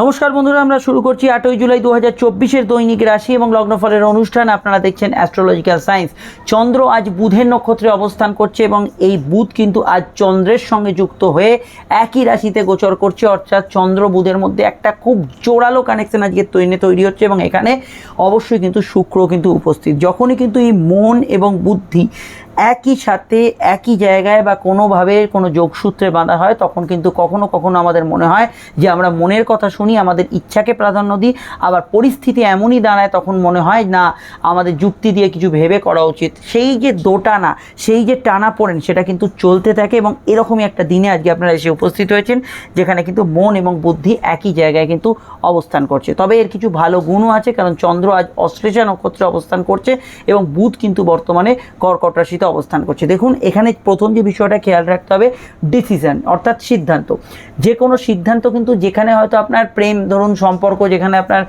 নমস্কার বন্ধুরা, আমরা শুরু করছি আটই জুলাই দু হাজার চব্বিশের দৈনিক রাশি এবং লগ্নফলের অনুষ্ঠান। আপনারা দেখছেন অ্যাস্ট্রোলজিক্যাল সায়েন্স চন্দ্র আজ বুধের নক্ষত্রে অবস্থান করছে এবং এই বুধ কিন্তু আজ চন্দ্রের সঙ্গে যুক্ত হয়ে একই রাশিতে গোচর করছে। অর্থাৎ চন্দ্র বুধের মধ্যে একটা খুব জোরালো কানেকশন আজকে তৈরি তৈরি হচ্ছে এবং এখানে অবশ্যই কিন্তু শুক্র কিন্তু উপস্থিত। যখনই কিন্তু এই মন এবং বুদ্ধি একই সাথে একই জায়গায় বা কোনোভাবে কোনো যোগসূত্রে বাঁধা হয়, তখন কিন্তু কখনো কখনো আমাদের মনে হয় যে আমরা মনের কথা শুনি, আমাদের ইচ্ছাকে প্রাধান্য দিই, আবার পরিস্থিতি এমনই দাঁড়ায় তখন মনে হয়, না, আমাদের যুক্তি দিয়ে কিছু ভেবে করা উচিত। সেই যে দোটানা, সেই যে টানা পড়েন সেটা কিন্তু চলতে থাকে এবং এরকমই একটা দিনে আজকে আপনারা এসে উপস্থিত হয়েছেন, যেখানে কিন্তু মন এবং বুদ্ধি একই জায়গায় কিন্তু অবস্থান করছে। তবে এর কিছু ভালো গুণও আছে, কারণ চন্দ্র আজ অশ্লেষা নক্ষত্রে অবস্থান করছে এবং বুধ কিন্তু বর্তমানে কর্কট রাশিতে অবস্থান করছে। দেখুন, এখানে প্রথম যে বিষয়টা খেয়াল রাখতে হবে ডিসিশন অর্থাৎ সিদ্ধান্ত। যে কোনো সিদ্ধান্ত কিন্তু যেখানে হয়তো আপনার প্রেম, ধরুন সম্পর্ক, যেখানে আপনার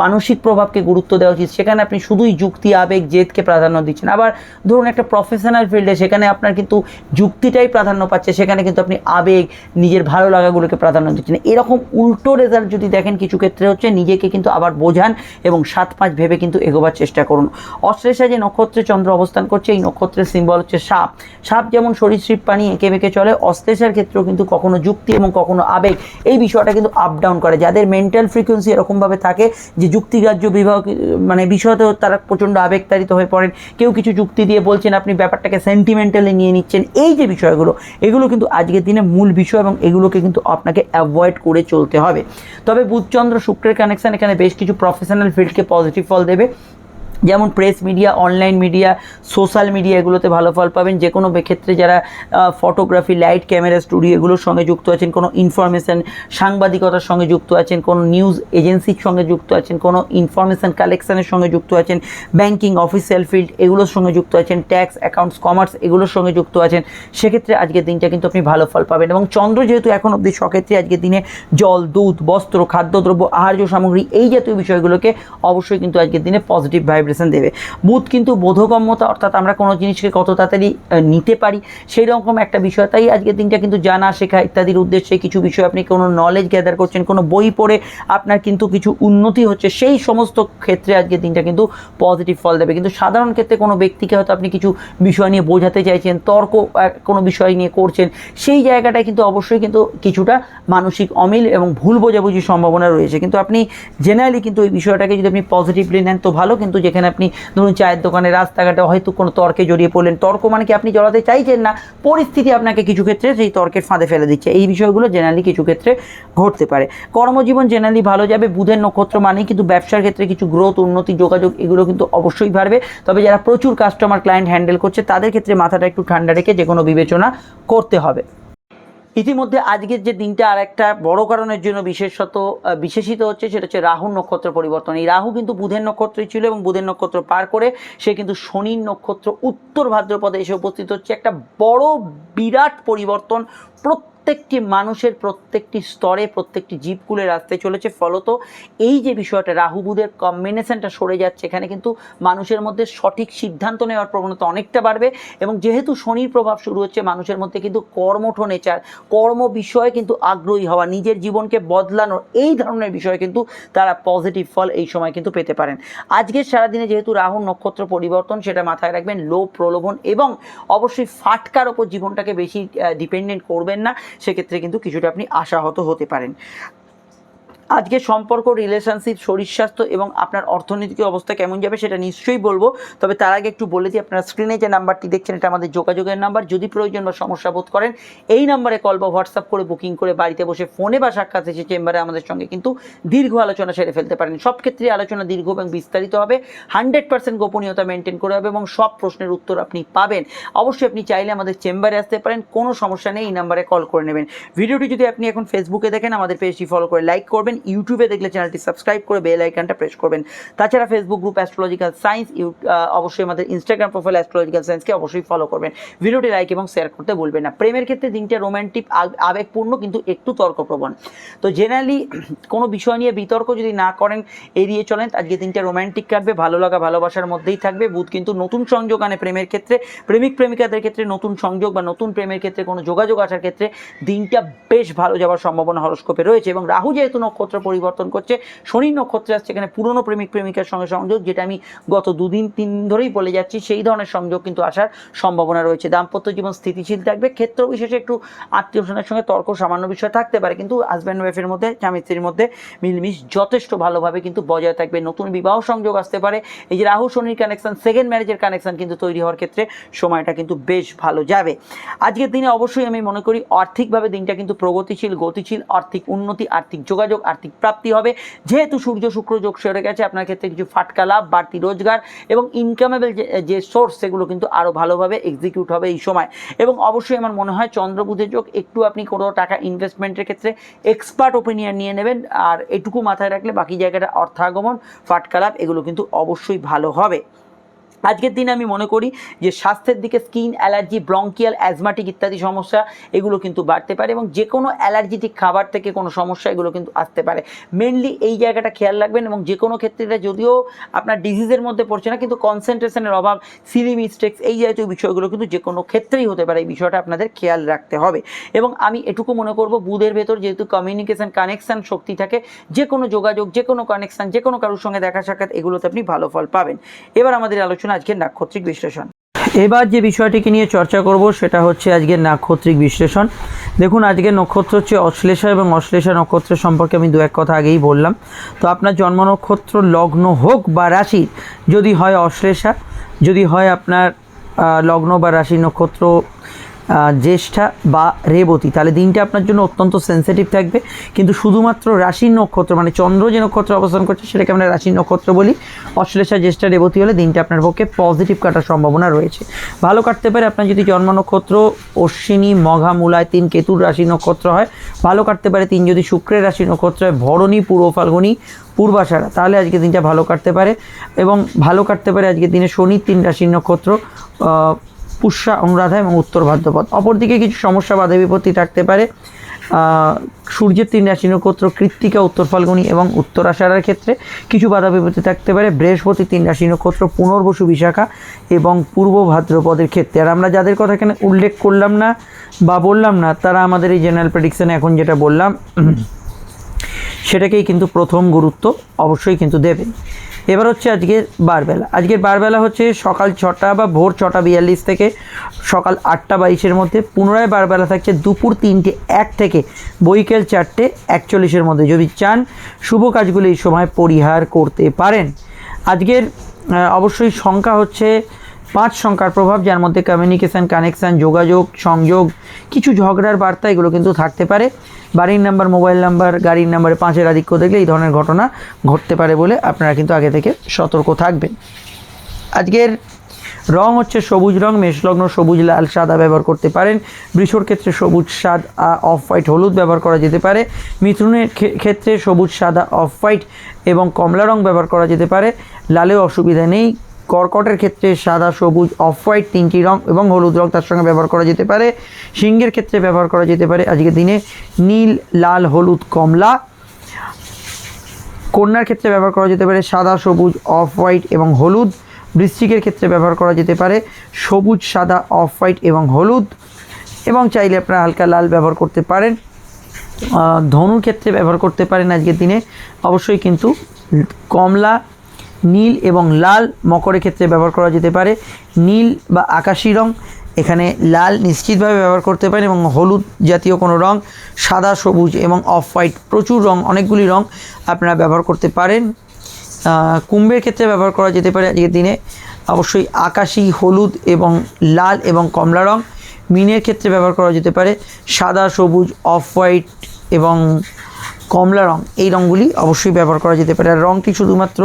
মানসিক প্রভাবকে গুরুত্ব দেওয়া উচিত, সেখানে আপনি শুধুই যুক্তি, আবেগ, জেদকে প্রাধান্য দিচ্ছেন। আবার ধরুন একটা প্রফেশনাল ফিল্ডে সেখানে আপনার কিন্তু যুক্তিটাই প্রাধান্য পাচ্ছে, সেখানে কিন্তু আপনি আবেগ, নিজের ভালো লাগাগুলোকে প্রাধান্য দিচ্ছেন। এরকম উল্টো রেজাল্ট যদি দেখেন, কিছু ক্ষেত্রে হচ্ছে নিজেকে কিন্তু আবার বোঝান এবং সাত পাঁচ ভেবে কিন্তু এগোবার চেষ্টা করুন। অশ্লেষা যে নক্ষত্রে চন্দ্র অবস্থান করছে, এই নক্ষত্রের সিম্বল হচ্ছে সাপ। সাপ যেমন সরীসৃপ পানি এঁকে বেঁকে চলে, অশ্লেষার ক্ষেত্রেও কিন্তু কখনো যুক্তি এবং কখনো আবেগ, এই বিষয়টা কিন্তু আপ ডাউন করে। যাদের মেন্টাল ফ্রিকোয়েন্সি এরকমভাবে থাকে যে যুক্তিগ্রাহ্য বিবাহ মানে বিষয়তেও তারা প্রচণ্ড আবেগতাড়িত হয়ে পড়েন, কেউ কিছু যুক্তি দিয়ে বলছেন আপনি ব্যাপারটাকে সেন্টিমেন্টালি নিয়ে নিচ্ছেন, এই যে বিষয়গুলো, এগুলো কিন্তু আজকের দিনে মূল বিষয় এবং এগুলোকে কিন্তু আপনাকে অ্যাভয়েড করে চলতে হবে। তবে বুধচন্দ্র শুক্রের কানেকশন এখানে বেশ কিছু প্রফেশনাল ফিল্ডকে পজিটিভ ফল দেবে। যেমন press media online media social media এগুলোতে ভালো ফল পাবেন। যে কোনো ক্ষেত্রে যারা ফটোগ্রাফি লাইট ক্যামেরা স্টুডিও এগুলোর সঙ্গে যুক্ত আছেন, কোনো ইনফরমেশান সাংবাদিকতার সঙ্গে যুক্ত আছেন, কোনো নিউজ এজেন্সির সঙ্গে যুক্ত আছেন, কোনো ইনফরমেশান কালেকশানের সঙ্গে যুক্ত আছেন ব্যাংকিং অফিসিয়াল ফিল্ড এগুলোর সঙ্গে যুক্ত আছেন ট্যাক্স অ্যাকাউন্টস কমার্স এগুলোর সঙ্গে যুক্ত আছেন, সেক্ষেত্রে আজকের দিনটা কিন্তু আপনি ভালো ফল পাবেন। এবং চন্দ্র যেহেতু এখন অবধি সক্ষেত্রে আজকের দিনে জল, দুধ, বস্ত্র, খাদ্যদ্রব্য, আহার্য সামগ্রী এই জাতীয় বিষয়গুলোকে অবশ্যই কিন্তু আজকের দিনে পজিটিভ ভাইব্রেশন দেবে। বুধ কিন্তু বোধগম্যতা, অর্থাৎ আমরা কোনো জিনিসকে কত তাড়াতাড়ি নিতে পারি, সেই রকম একটা বিষয়। তাই আজকের দিনটা কিন্তু জানা, শেখা ইত্যাদির উদ্দেশ্যে কিছু বিষয় আপনি কোনো নলেজ গ্যাদার করছেন, কোনো বই পড়ে আপনার কিন্তু কিছু উন্নতি হচ্ছে, সেই সমস্ত ক্ষেত্রে আজকের দিনটা কিন্তু পজিটিভ ফল দেবে। কিন্তু সাধারণ ক্ষেত্রে কোনো ব্যক্তিকে হয়তো আপনি কিছু বিষয় নিয়ে বোঝাতে চাইছেন, তর্ক কোনো বিষয় নিয়ে করছেন, সেই জায়গাটায় কিন্তু অবশ্যই কিন্তু কিছুটা মানসিক অমিল এবং ভুল বোঝাবুঝির সম্ভাবনা রয়েছে। কিন্তু আপনি জেনারেলি কিন্তু এই বিষয়টাকে যদি আপনি পজিটিভলি নেন, তো ভালো। কিন্তু যেখানে আপনি ধরুন চায়ের দোকানে, রাস্তাঘাটে হয়তো কোনো তর্কে জড়িয়ে পড়লেন। তর্ক মানে কি? আপনি জড়াতে চাইছেন না। পরিস্থিতি আপনাকে কিছু ক্ষেত্রে সেই তর্কের ফাঁদে ফেলে দিচ্ছে। এই বিষয়গুলো জেনারেলি কিছু ক্ষেত্রে ঘটতে পারে। কর্মজীবন জেনারেলি ভালো যাবে। বুধের নক্ষত্র মানেই কিন্তু ব্যবসার ক্ষেত্রে কিছু গ্রোথ উন্নতি, যোগাযোগ এগুলো কিন্তু অবশ্যই বাড়বে। তবে যারা প্রচুর কাস্টমার ক্লায়েন্ট হ্যান্ডেল করছে, তাদের ক্ষেত্রে মাথাটা একটু ঠান্ডা রেখে যে কোনো বিবেচনা করতে হবে। ইতিমধ্যে আজকের যে দিনটা আর একটা বড় কারণের জন্য বিশেষত বিশেষিত হচ্ছে সেটা হচ্ছে রাহুর নক্ষত্র পরিবর্তন। এই রাহু কিন্তু বুধের নক্ষত্রই ছিল এবং বুধের নক্ষত্র পার করে সে কিন্তু শনির নক্ষত্র উত্তর ভাদ্রপদে এসে উপস্থিত হচ্ছে। একটা বড় বিরাট পরিবর্তন প্রত্যেকটি মানুষের প্রত্যেকটি স্তরে প্রত্যেকটি জীবকুলের আসতে চলেছে। ফলত এই যে বিষয়টা, রাহু বুধের কম্বিনেশনটা সরে যাচ্ছে, এখানে কিন্তু মানুষের মধ্যে সঠিক সিদ্ধান্ত নেওয়ার প্রবণতা অনেকটা বাড়বে এবং যেহেতু শনির প্রভাব শুরু হচ্ছে, মানুষের মধ্যে কিন্তু কর্মঠ নেচার, কর্ম বিষয়ে কিন্তু আগ্রহী হওয়া, নিজের জীবনকে বদলানোর এই ধরনের বিষয়ে কিন্তু তারা পজিটিভ ফল এই সময় কিন্তু পেতে পারেন। আজকের সারাদিনে যেহেতু রাহুর নক্ষত্র পরিবর্তন, সেটা মাথায় রাখবেন। লোভ, প্রলোভন এবং অবশ্যই ফাটকার ওপর জীবনটাকে বেশি ডিপেন্ডেন্ট করবেন না। সেক্ষেত্রে কিন্তু কিছুটা আপনি আশাহত হতে পারেন। আজকে সম্পর্ক রিলেশনশিপ শরীর স্বাস্থ্য এবং আপনার অর্থনৈতিক অবস্থা কেমন যাবে সেটা নিশ্চয়ই বলব। তবে তার আগে একটু বলে দিই, আপনারা স্ক্রিনে যে নাম্বারটি দেখছেন, এটা আমাদের যোগাযোগের নাম্বার। যদি প্রয়োজন বা সমস্যা বোধ করেন, এই নাম্বারে কল বা হোয়াটসঅ্যাপ করে বুকিং করে বাড়িতে বসে ফোনে বা সাক্ষাৎ এসে চেম্বারে আমাদের সঙ্গে কিন্তু দীর্ঘ আলোচনা সেরে ফেলতে পারেন। সব ক্ষেত্রে আলোচনা দীর্ঘ এবং বিস্তারিত হবে। হান্ড্রেড পার্সেন্ট গোপনীয়তা মেনটেন করে হবে এবং সব প্রশ্নের উত্তর আপনি পাবেন। অবশ্যই আপনি চাইলে আমাদের চেম্বারে আসতে পারেন, কোনো সমস্যা নেই, এই নাম্বারে কল করে নেবেন। ভিডিওটি যদি আপনি এখন ফেসবুকে দেখেন, আমাদের পেজটি ফলো করে লাইক করবেন। ইউটিউবে দেখলে চ্যানেলটি সাবস্ক্রাইব করে বেল আইকনটা প্রেস করবেন। তাছাড়া ফেসবুক গ্রুপ অ্যাস্ট্রোলজিক্যাল সায়েন্স অবশ্যই আমাদের ইনস্টাগ্রাম প্রোফাইল অ্যাস্ট্রোলজিক্যাল সায়েন্সকে অবশ্যই ফলো করবেন। ভিডিওটি লাইক এবং শেয়ার করতে বলবেন না। প্রেমের ক্ষেত্রে দিনটা রোমান্টিক আবেগপূর্ণ কিন্তু একটু তর্কপ্রবণ। তো জেনারেলি কোনো বিষয় নিয়ে বিতর্ক যদি না করেন, এড়িয়ে চলেন আজকে দিনটা রোমান্টিক কাটবে, ভালো লাগা, ভালোবাসার মধ্যেই থাকবে। বুধ কিন্তু নতুন সংযোগ আনে প্রেমের ক্ষেত্রে। প্রেমিক, প্রেমিকাদের ক্ষেত্রে নতুন সংযোগ বা নতুন প্রেমের ক্ষেত্রে কোনো যোগাযোগ আসার ক্ষেত্রে দিনটা বেশ ভালো যাওয়ার সম্ভাবনা হরস্কোপে রয়েছে এবং রাহু যেহেতু নক্ষত্র নক্ষত্র পরিবর্তন করছে। শনি নক্ষত্রে আসছে এখানে পুরনো প্রেমিক, প্রেমিকার সঙ্গে সংযোগ, যেটা আমি গত দুদিন, তিন ধরেই বলে যাচ্ছি, সেই ধরনের সংযোগ কিন্তু আসার সম্ভাবনা রয়েছে। দাম্পত্য জীবন স্থিতিশীল থাকবে, ক্ষেত্র বিশেষে একটু আত্মীয় স্বজনের সঙ্গে তর্ক সামান্য বিষয় থাকতে পারে, কিন্তু হাজব্যান্ড ওয়াইফের মধ্যে, স্বামী স্ত্রীর মধ্যে মিলমিশ যথেষ্ট ভালোভাবে কিন্তু বজায় থাকবে। নতুন বিবাহ সংযোগ আসতে পারে। এই যে রাহু, শনির কানেকশন সেকেন্ড ম্যারেজের কানেকশন কিন্তু তৈরি হওয়ার ক্ষেত্রে সময়টা কিন্তু বেশ ভালো যাবে। আজকের দিনে অবশ্যই আমি মনে করি, আর্থিকভাবে দিনটা কিন্তু প্রগতিশীল, গতিশীল, আর্থিক উন্নতি, আর্থিক যোগাযোগ আর্থিক প্রাপ্তি হবে। যেহেতু সূর্য শুক্র যোগ সেরে গেছে, আপনার ক্ষেত্রে কিছু ফাটকা লাভ, বাড়তি রোজগার এবং ইনকামেবল যে সোর্স সেগুলো কিন্তু আরও ভালোভাবে এক্সিকিউট হবে এই সময়। এবং অবশ্যই আমার মনে হয় চন্দ্রবুধের যোগ, একটু আপনি কোনো টাকা ইনভেস্টমেন্টের ক্ষেত্রে এক্সপার্ট ওপিনিয়ন নিয়ে নেবেন। আর এটুকু মাথায় রাখলে বাকি জায়গাটা অর্থাগমন, ফাটকা লাভ, এগুলো কিন্তু অবশ্যই ভালো হবে। আজকের দিনে আমি মনে করি যে স্বাস্থ্যের দিকে স্কিন, অ্যালার্জি, ব্রঙ্কিয়াল, অ্যাজমাটিক ইত্যাদি সমস্যা, এগুলো কিন্তু বাড়তে পারে এবং যে কোনো অ্যালার্জিটিক খাবার থেকে কোনো সমস্যা এগুলো কিন্তু আসতে পারে। মেনলি এই জায়গাটা খেয়াল রাখবেন এবং যে কোনো ক্ষেত্রে এটা যদিও আপনার ডিজিজের মধ্যে পড়ছে না, কিন্তু কনসেন্ট্রেশনের অভাব সিলি মিস্টেক্স এই জাতীয় বিষয়গুলো কিন্তু যে কোনো ক্ষেত্রেই হতে পারে, এই বিষয়টা আপনাদের খেয়াল রাখতে হবে। এবং আমি এটুকু মনে করব, বুধের ভেতর যেহেতু কমিউনিকেশন কানেকশান শক্তি থাকে যে কোনো যোগাযোগ যে কোনো কানেকশান যে কোনো কারোর সঙ্গে দেখা সাক্ষাৎ, এগুলোতে আপনি ভালো ফল পাবেন। এবার আমাদের আলোচনা আজকের নাক্ষত্রিক বিশ্লেষণ। এবার যে বিষয়টিকে নিয়ে চর্চা করব সেটা হচ্ছে আজকের নাক্ষত্রিক বিশ্লেষণ। দেখুন, আজকের নক্ষত্র হচ্ছে অশ্লেষা এবং অশ্লেষা নক্ষত্রের সম্পর্কে আমি দু এক কথা আগেই বললাম। তো আপনার জন্ম নক্ষত্র, লগ্ন হোক বা রাশি, যদি হয় অশ্লেষা, যদি হয় আপনার লগ্ন বা রাশি নক্ষত্র জ্যেষ্ঠা বা রেবতী। তাহলে দিনটা আপনার জন্য অত্যন্ত সেন্সিটিভ থাকবে। কিন্তু শুধুমাত্র রাশির নক্ষত্র মানে চন্দ্র যে নক্ষত্র অবস্থান করছে, সেটাকে আমরা রাশির নক্ষত্র বলি। অশ্লেষা, জ্যেষ্ঠা, রেবতী হলে দিনটা আপনার পক্ষে পজিটিভ কাটার সম্ভাবনা রয়েছে। ভালো কাটতে পারে আপনার যদি জন্ম নক্ষত্র, অশ্বিনী, মঘা, মূলায় তিন কেতুর রাশি নক্ষত্র হয়। ভালো কাটতে পারে তিন যদি শুক্রের রাশি নক্ষত্র হয়, ভরণী, পূর্ব ফাল্গুনী, পূর্বাষাঢ়া। তাহলে আজকে দিনটা ভালো কাটতে পারে। এবং ভালো কাটতে পারে আজকের দিনে শনির তিন রাশির নক্ষত্র পুষ্যা, অনুরাধা এবং উত্তর ভাদ্রপদ। অপরদিকে কিছু সমস্যা বাধা বিপত্তি থাকতে পারে। সূর্যের তিন রাশি নক্ষত্র কৃত্তিকা, উত্তর ফাল্গুনী এবং উত্তর আষাঢ়ার ক্ষেত্রে কিছু বাধা বিপত্তি থাকতে পারে। বৃহস্পতি তিন রাশি নক্ষত্র পুনর্বসু বিশাখা এবং পূর্ব ভাদ্রপদের ক্ষেত্রে। আর আমরা যাদের কথা এখানে উল্লেখ করলাম না বা বললাম না, তারা আমাদের এই জেনারেল প্রেডিকশনে এখন যেটা বললাম সেটাকেই কিন্তু প্রথম গুরুত্ব অবশ্যই কিন্তু দেবেন। এবার হচ্ছে আজকের বারবেলা। আজকের বারবেলা হচ্ছে সকাল ছটা বা ভোর ছটা বিয়াল্লিশ থেকে সকাল আটটা বাইশের মধ্যে। পুনরায় বারবেলা থাকছে দুপুর তিনটে এক থেকে বৈকাল চারটে একচল্লিশের মধ্যে। যদি চান শুভ কাজগুলো এই সময় পরিহার করতে পারেন। আজকের অবশ্যই সংখ্যা হচ্ছে পাঁচ সংখ্যার প্রভাব, যার মধ্যে কমিউনিকেশান কানেকশান যোগাযোগ, সংযোগ, কিছু ঝগড়ার বার্তা, এগুলো কিন্তু থাকতে পারে। বাড়ির নাম্বার মোবাইল নাম্বার গাড়ির নাম্বারে পাঁচের আধিক্য দেখলে এই ধরনের ঘটনা ঘটতে পারে বলে আপনারা কিন্তু আগে থেকে সতর্ক থাকবেন। আজকের রং হচ্ছে সবুজ রং, মেষলগ্ন সবুজ, লাল, সাদা ব্যবহার করতে পারেন। বৃষর ক্ষেত্রে সবুজ, সাদ অফ হোয়াইট হলুদ ব্যবহার করা যেতে পারে। মিথুনের ক্ষেত্রে সবুজ, সাদা অফ হোয়াইট এবং কমলা রং ব্যবহার করা যেতে পারে। লালেও অসুবিধা নেই। কর্কটের ক্ষেত্রে সাদা, সবুজ অফ হোয়াইট তিনটি রং এবং হলুদ রং তার সঙ্গে ব্যবহার করা যেতে পারে। সিংহের ক্ষেত্রে ব্যবহার করা যেতে পারে আজকের দিনে নীল, লাল, হলুদ, কমলা। কন্যার ক্ষেত্রে ব্যবহার করা যেতে পারে সাদা, সবুজ অফ হোয়াইট এবং হলুদ। বৃশ্চিকের ক্ষেত্রে ব্যবহার করা যেতে পারে সবুজ, সাদা অফ হোয়াইট এবং হলুদ। এবং চাইলে আপনারা হালকা লাল ব্যবহার করতে পারেন। ধনুর ক্ষেত্রে ব্যবহার করতে পারেন আজকের দিনে। অবশ্যই কিন্তু কমলা নীল এবং লাল মকরের ক্ষেত্রে ব্যবহার করা যেতে পারে। নীল বা আকাশি রং এখানে লাল নিশ্চিতভাবে ব্যবহার করতে পারেন এবং হলুদ জাতীয় কোনো রং, সাদা, সবুজ এবং অফ হোয়াইট প্রচুর রং, অনেকগুলি রং আপনারা ব্যবহার করতে পারেন। কুম্ভের ক্ষেত্রে ব্যবহার করা যেতে পারে আজকের দিনে। অবশ্যই আকাশি, হলুদ এবং লাল এবং কমলা রং মিনের ক্ষেত্রে ব্যবহার করা যেতে পারে। সাদা, সবুজ, অফ হোয়াইট এবং কমলা রং। এই রঙগুলি অবশ্যই ব্যবহার করা যেতে পারে। আর রঙটি শুধুমাত্র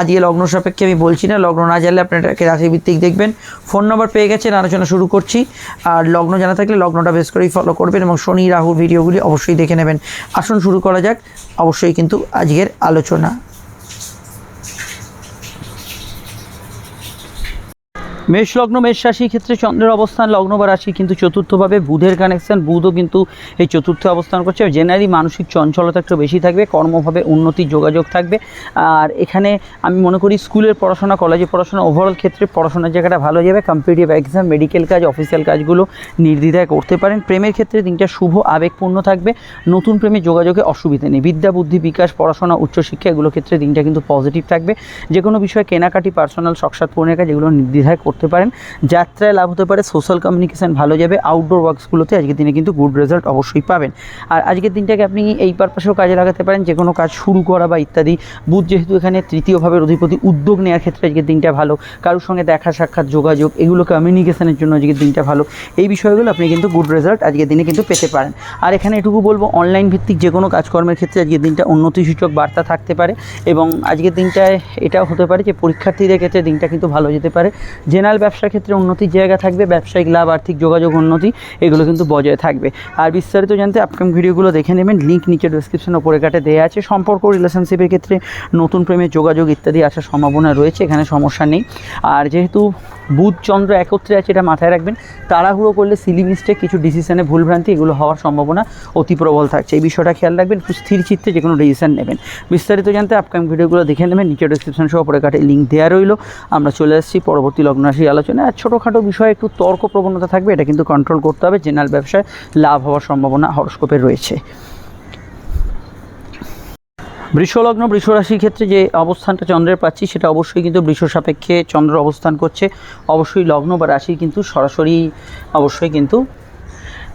আজকে লগ্ন সাপেক্ষে আমি বলছি না। লগ্ন না জানলে আপনারা এটাকে রাশিভিত্তিক দেখবেন। ফোন নম্বর পেয়ে গেছেন, আলোচনা শুরু করছি। আর লগ্ন জানা থাকলে লগ্নটা বেশ করেই ফলো করবেন এবং শনি রাহুর ভিডিওগুলি অবশ্যই দেখে নেবেন। আসুন শুরু করা যাক। অবশ্যই কিন্তু আজকের আলোচনা। মেষ লগ্ন মেষ রাশির ক্ষেত্রে চন্দ্রের অবস্থান লগ্ন বা রাশি কিন্তু চতুর্থভাবে বুধের কানেকশন বুধও কিন্তু এই চতুর্থ অবস্থান করছে। জেনারেলি মানসিক চঞ্চলতা একটু বেশি থাকবে, কর্মভাবে উন্নতির যোগাযোগ থাকবে। আর এখানে আমি মনে করি স্কুলের পড়াশোনা কলেজে পড়াশোনা ওভারঅল ক্ষেত্রে পড়াশোনার জায়গাটা ভালো যাবে। কম্পিটিভ এক্সাম মেডিকেল কাজ অফিসিয়াল কাজগুলো নির্দ্বিধায় করতে পারেন। প্রেমের ক্ষেত্রে দিনটা শুভ, আবেগপূর্ণ থাকবে। নতুন প্রেমে যোগাযোগে অসুবিধা নেই। বিদ্যা, বুদ্ধি, বিকাশ, পড়াশোনা, উচ্চশিক্ষা এগুলো ক্ষেত্রে দিনটা কিন্তু পজিটিভ থাকবে। যে কোনো বিষয়ে কেনাকাটি পার্সোনাল শখসাদ পূরণের কাজ এগুলো নির্দ্বিধায় করতে পারেন। যাত্রায় লাভ হতে পারে সোশ্যাল কমিউনিকেশান ভালো যাবে আউটডোর ওয়ার্কসগুলোতে আজকের দিনে কিন্তু গুড রেজাল্ট অবশ্যই পাবেন। আর আজকের দিনটাকে আপনি এই পারপাসেও কাজে লাগাতে পারেন, যে কোনো কাজ শুরু করা বা ইত্যাদি। বুধ যেহেতু এখানে তৃতীয়ভাবে অধিপতি, উদ্যোগ নেওয়ার ক্ষেত্রে আজকের দিনটা ভালো। কারোর সঙ্গে দেখা, সাক্ষাৎ, যোগাযোগ, এগুলো কমিউনিকেশনের জন্য আজকের দিনটা ভালো। এই বিষয়গুলো আপনি কিন্তু গুড রেজাল্ট আজকের দিনে কিন্তু পেতে পারেন। আর এখানে এটুকু বলব অনলাইন ভিত্তিক যে কোনো কাজকর্মের ক্ষেত্রে আজকের দিনটা উন্নতিসূচক বার্তা থাকতে পারে। এবং আজকের দিনটায় এটাও হতে পারে যে, পরীক্ষার্থীদের ক্ষেত্রে দিনটা কিন্তু ভালো যেতে পারে। জেনারেল ব্যবসার ক্ষেত্রে উন্নতির জায়গা থাকবে, ব্যবসায়িক লাভ, আর্থিক যোগাযোগ উন্নতি, এগুলো কিন্তু বজায় থাকবে। আর বিস্তারিত জানতে আপকাম ভিডিওগুলো দেখে নেবেন লিঙ্ক নিচে ডিসক্রিপশন ওপরে কাটে দেওয়া আছে। সম্পর্ক রিলেশনশিপের ক্ষেত্রে নতুন প্রেমের যোগাযোগ ইত্যাদি আসার সম্ভাবনা রয়েছে, এখানে সমস্যা নেই। আর যেহেতু বুধ চন্দ্র একত্রে আছে, এটা মাথায় রাখবেন। তাড়াহুড়ো করলে সিলি মিস্টেক কিছু ডিসিশনে ভুলভ্রান্তি, এগুলো হওয়ার সম্ভাবনা অতি প্রবল থাকছে। এই বিষয়টা খেয়াল রাখবেন, একটু স্থির চিত্তে যে কোনো ডিসিশন নেবেন। বিস্তারিত জানতে আপকামিং ভিডিওগুলো দেখে নেবেন নিচে ডিসক্রিপশন সহ পরে কাটে লিঙ্ক দেওয়া রইল। আমরা চলে আসছি পরবর্তী লগ্ন রাশি আলোচনায়। আর ছোটোখাটো বিষয়ে একটু তর্ক প্রবণতা থাকবে, এটা কিন্তু কন্ট্রোল করতে হবে। জেনারেল ব্যবসায় লাভ হওয়ার সম্ভাবনা হরস্কোপের রয়েছে। বৃষলগ্ন, বৃষরাশির ক্ষেত্রে যে অবস্থানটা চন্দ্রের পাচ্ছি, সেটা অবশ্যই কিন্তু বৃষ সাপেক্ষে চন্দ্র অবস্থান করছে। অবশ্যই লগ্ন বা রাশি কিন্তু সরাসরি অবশ্যই কিন্তু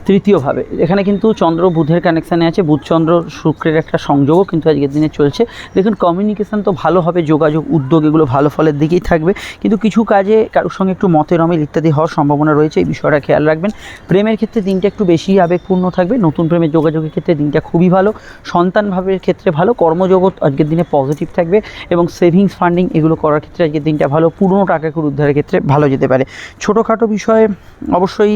তৃতীয়ভাবে। এখানে কিন্তু চন্দ্র বুধের কানেকশানে আছে, বুধ চন্দ্র শুক্রের একটা সংযোগও কিন্তু আজকের দিনে চলছে। দেখুন কমিউনিকেশান তো ভালো হবে, যোগাযোগ, উদ্যোগ এগুলো ভালো ফলের দিকেই থাকবে। কিন্তু কিছু কাজে কারোর সঙ্গে একটু মতের অমিল ইত্যাদি হওয়ার সম্ভাবনা রয়েছে, এই বিষয়টা খেয়াল রাখবেন। প্রেমের ক্ষেত্রে দিনটা একটু বেশি আবেগপূর্ণ থাকবে, নতুন প্রেমের যোগাযোগের ক্ষেত্রে দিনটা খুবই ভালো, সন্তান ভাবের ক্ষেত্রে ভালো, কর্মজগৎ আজকের দিনে পজিটিভ থাকবে এবং সেভিংস ফান্ডিং এগুলো করার ক্ষেত্রে আজকের দিনটা ভালো, পুরনো টাকাকে উদ্ধারের ক্ষেত্রে ভালো যেতে পারে। ছোটোখাটো বিষয়ে অবশ্যই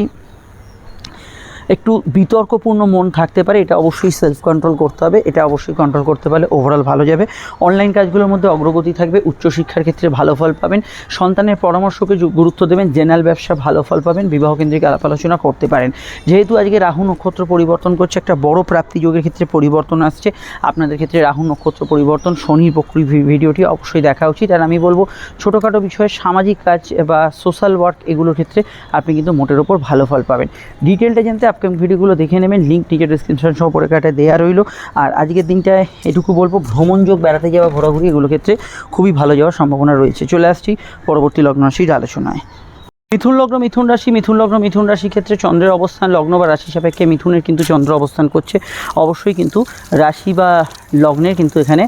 একটু বিতর্কপূর্ণ মন থাকতে পারে, এটা অবশ্যই সেলফ কন্ট্রোল করতে হবে, এটা অবশ্যই কন্ট্রোল করতে পারলে ওভারঅল ভালো যাবে। অনলাইন কাজগুলোর মধ্যে অগ্রগতি থাকবে, উচ্চশিক্ষার ক্ষেত্রে ভালো ফল পাবেন, সন্তানের পরামর্শকে গুরুত্ব দেবেন জেনারেল ব্যবসা ভালো ফল পাবেন বিবাহ কেন্দ্রিক আলাপ আলোচনা করতে পারেন। যেহেতু আজকে রাহু নক্ষত্র পরিবর্তন করছে, একটা বড় প্রাপ্তি যোগের ক্ষেত্রে পরিবর্তন আসছে, আপনাদের ক্ষেত্রে রাহু নক্ষত্র পরিবর্তন শনির প্রক্রিয়া ভিডিওটি অবশ্যই দেখা উচিত। আর আমি বলব, ছোটোখাটো বিষয়ে সামাজিক কাজ বা সোশ্যাল ওয়ার্ক এগুলোর ক্ষেত্রে আপনি কিন্তু মোটের ওপর ভালো ফল পাবেন। ডিটেলটা জানতে আপকামিং ভিডিওগুলো দেখে নেবেন। লিঙ্ক নিচে ডিসক্রিপশন সহ পরে কাটে দেওয়া রইল। আর আজকের দিনটায় এটুকু বলব ভ্রমণযোগ বেড়াতে যাওয়া, ঘোরাঘুরি এগুলো ক্ষেত্রে খুবই ভালো যাওয়ার সম্ভাবনা রয়েছে। চলে আসছি পরবর্তী লগ্নরাশির আলোচনায়। মিথুন লগ্ন, মিথুন রাশি, মিথুন লগ্ন, মিথুন রাশি ক্ষেত্রে চন্দ্রের অবস্থান লগ্ন বা রাশি সাপেক্ষে মিথুনের কিন্তু চন্দ্র অবস্থান করছে। অবশ্যই কিন্তু রাশি বা লগ্নের কিন্তু এখানে